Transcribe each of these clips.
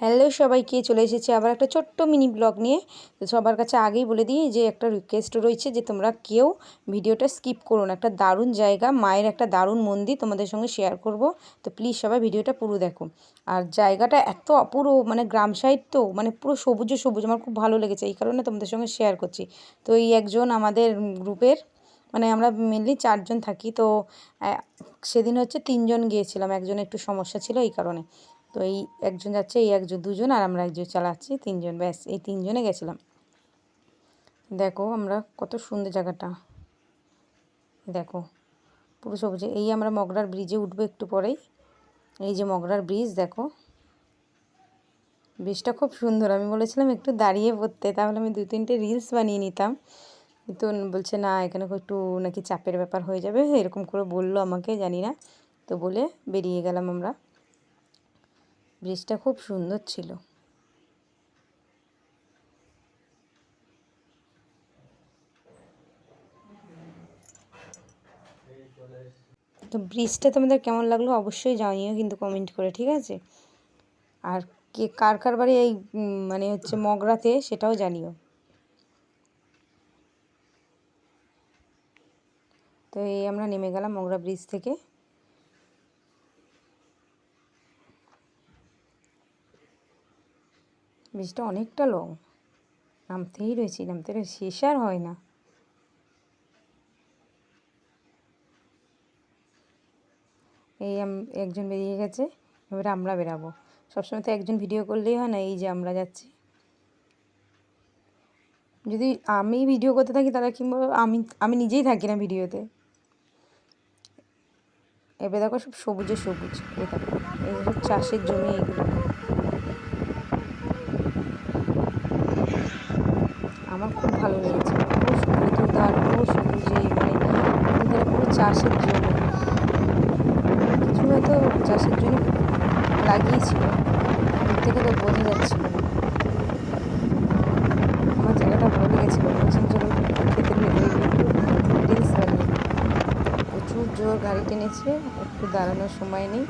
Hello সবাইকে, চলে এসেছে আবার একটা ছোট্ট মিনি ব্লগ নিয়ে। তো সবার কাছে আগেই বলে দিই যে একটা রিকোয়েস্ট রয়েছে যে তোমরা কেউ ভিডিওটা স্কিপ করো না। একটা দারুণ জায়গা, মায়ের একটা দারুণ মন্দির তোমাদের সঙ্গে শেয়ার করব। তো প্লিজ সবাই ভিডিওটা পুরো দেখো। আর জায়গাটা এত অপুরো মানে গ্রাম সাইড তো মানে পুরো সবুজ সবুজ, আমার খুব ভালো লেগেছে। এই কারণে তোমাদের সঙ্গে শেয়ার করছি। তো এই একজন আমাদের গ্রুপের মানে আমরা মেনলি চারজন থাকি। তো সেদিন হচ্ছে তিনজন গিয়েছিলাম। একজন একটু সমস্যা ছিল এই কারণে। তো এই একজন যাচ্ছে, এই একজন দুজন, আর আমরা একজন চালাচ্ছি তিনজন। ব্যাস, এই তিনজনে গেছিলাম। দেখো আমরা কত সুন্দর জায়গাটা। দেখো, পুরো সবুজে। এই আমরা মগরার ব্রিজে উঠবো একটু পরেই। এই যে মগরার ব্রিজ দেখো। ব্রিজটা খুব সুন্দর। আমি বলেছিলাম একটু দাঁড়িয়ে পড়তে, তাহলে আমি দু তিনটে রিলস বানিয়ে নিতাম। কিন্তু বলছে, না, এখানে একটু নাকি চাপের ব্যাপার হয়ে যাবে। এরকম করে বলল আমাকে, জানি না। তো বলে বেরিয়ে গেলাম আমরা। ব্রিজটা খুব সুন্দর ছিল। তো ব্রিজটা তোমাদের কেমন লাগল অবশ্যই জানিও কিন্তু কমেন্ট করে, ঠিক আছে? আর কে, কার কার বাড়ি এই মানে হচ্ছে মগরাতে সেটাও জানিও। তো এই আমরা নেমে গেলাম মগরা ব্রিজ থেকে। ব্রিজটা অনেকটা লং নামতেই রয়েছি, নামতে শেষ আর হয় না। এই একজন বেরিয়ে গেছে, এবারে আমরা বেরাবো। সবসময় তো একজন ভিডিও করলেই হয় না, এই যে আমরা যাচ্ছি। যদি আমি ভিডিও করতে থাকি তাহলে কিংবা আমি আমি নিজেই থাকি না ভিডিওতে এবার দেখো সব সবুজে সবুজ, এই দেখো, এই চাষের জমি এইগুলো আমার খুব ভালো লেগেছে পুরো ধার পুরো সবুজে মানে পুরো চাষের জন্য কিছু হয়তো চাষের জন্য লাগিয়েছিল দূর থেকে তো বোঝা যাচ্ছিল আমার জায়গাটা ভালো লেগেছিল বলছেন চলো ক্ষেতের ভেতরে রিলস বানিয়ে প্রচুর জোর গাড়ি টেনেছে একটু দাঁড়ানোর সময় নেই।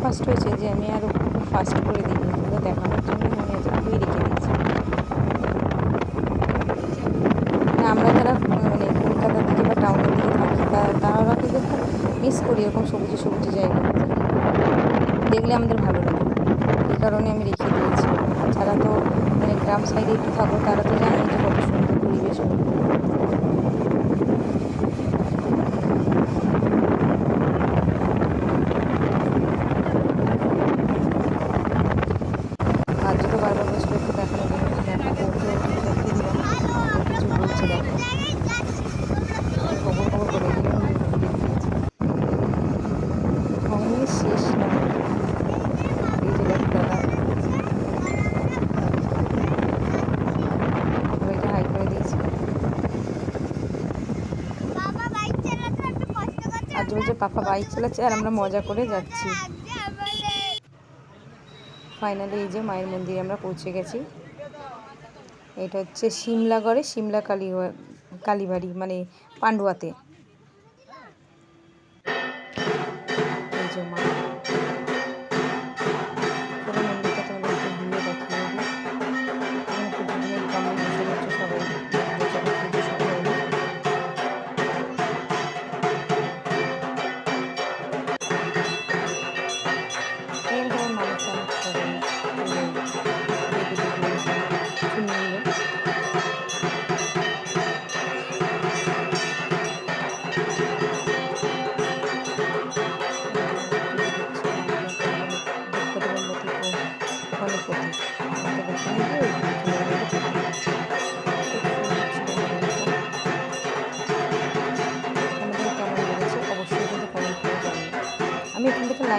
ফাস্ট হয়েছে যে আমি আর ফাস্ট করে দিই ওগুলো দেখানোর জন্য আমি এতটুকুই রেখে দিয়েছি আমরা যারা মানে কলকাতার দিকে বা টাউনের দিকে থাকি তারা কিন্তু খুব মিস করি এরকম সবুজে সবুজে জায়গা। দেখলে আমাদের ভালো লাগে। এই কারণে আমি রেখে দিয়েছি। যারা তো মানে গ্রাম সাইডে একটু থাকো, তারা তো জানে যে কত সুন্দর পরিবেশ শেষ না এই যে দাদা ওইটা হাই করে দিয়েছি আর বলছে পাপা বাইক চালাচ্ছে আর আমরা মজা করে যাচ্ছি। ফাইনালি এই যে মায়ের মন্দিরে আমরা পৌঁছে গেছি। এটা হচ্ছে সিমলাগড়ে সিমলা কালী কালীবাড়ি মানে পান্ডুয়াতে।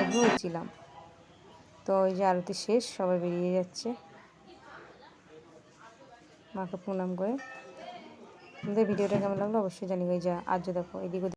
এখান ছিলাম তো ওই যে আরতি শেষ, সবাই বেরিয়ে যাচ্ছে। মাকে প্রণাম করে। ভিডিওটা কেমন লাগল অবশ্যই জানি ওই যা আজ দেখো, এদিকে